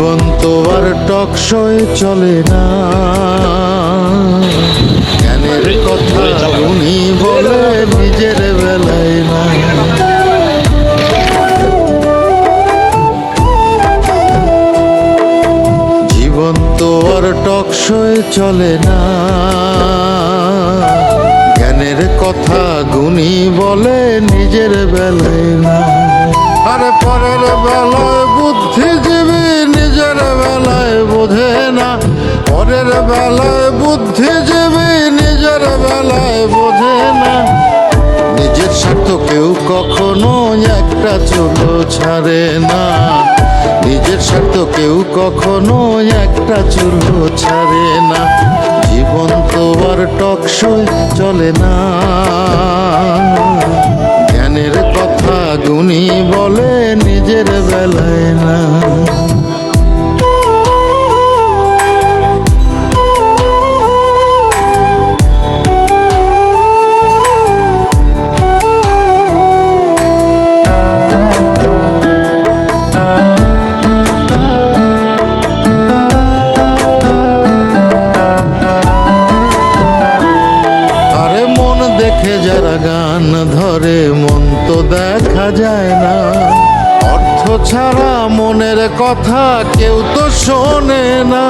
জীবন তো আর টকশয়ে চলে না। জ্ঞানের কথা উনি বলে নিজের বেলায় না। জীবন তো আর টকশয়ে চলে না। জ্ঞানের কথা গুণী বলে নিজের বেলায় না। আরে পরের বেলায় পরের বেলায় বুদ্ধিজীবী নিজের বেলায় বোঝে না। নিজের স্বার্থ কেউ কখনো একটা চুলো ছাড়ে না। নিজের স্বার্থ কেউ কখনো একটা চুলো ছাড়ে না। জীবন তো আর টকসই চলে না। জ্ঞানের কথা গুণী বলে নিজের বেলায় না। ধরে মন তো দেখা যায় না। অর্থ ছাড়া মনের কথা কেউ তো শোনে না।